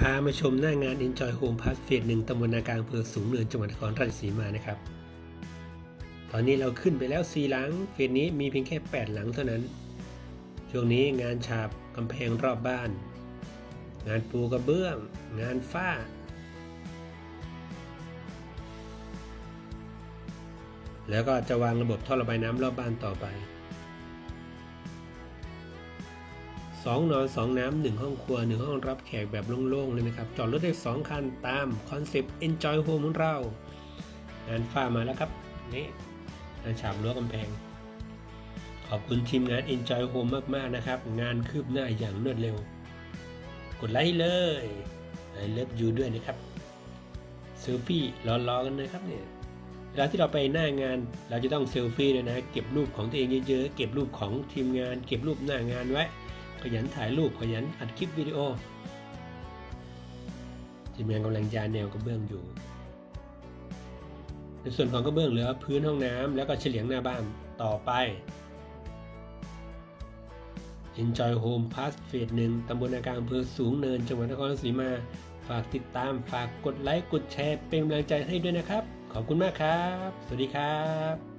พามาชมหน้างาน Enjoy Home Pass เฟสหนึ่งตำบลนากลางอำเภอสูงเนินจังหวัดนครราชสีมานะครับ ตอนนี้เราขึ้นไปแล้ว 4 หลัง เฟสนี้มีเพียงแค่ 8 หลังเท่านั้น ช่วงนี้งานฉาบกำแพงรอบบ้าน งานปูกระเบื้อง งานฝ้า แล้วก็จะวางระบบท่อระบายน้ำรอบบ้านต่อไป สองนอนสองน้ำหนึ่งห้องครัวหนึ่งห้องรับแขกแบบโล่งๆเลยนะครับ จอดรถได้สองคันตามคอนเซปต์ Enjoy Home ของเรา งานฝ้ามาแล้วครับ นี่งานฉาบรั้วกำแพง ขอบคุณทีมงาน Enjoy Home มากๆนะครับ งานคืบหน้าอย่างรวดเร็ว กดไลค์เลย I love you ด้วยนะครับเซลฟี่รอๆกันนะครับเนี่ยเวลาที่เราไปหน้างานเราจะต้องเซลฟี่ด้วยนะ เก็บรูปของตัวเองเยอะๆ เก็บรูปของทีมงาน เก็บรูปหน้างานไว้ ยันถ่ายรูปขยันอัดคลิปวิดีโอทีมงานกำลังยาแนวกระเบื้องอยู่ ในส่วนของกระเบื้องเหลือพื้นห้องน้ำแล้วก็เฉลียงหน้าบ้านต่อไป Enjoy Home Pass เฟสหนึ่งตำบลนากางอำเภอสูงเนิน จังหวัดนครราชสีมา ฝากติดตาม ฝากกดไลค์ กดแชร์ เป็นกำลังใจให้ด้วยนะครับ ขอบคุณมากครับ สวัสดีครับ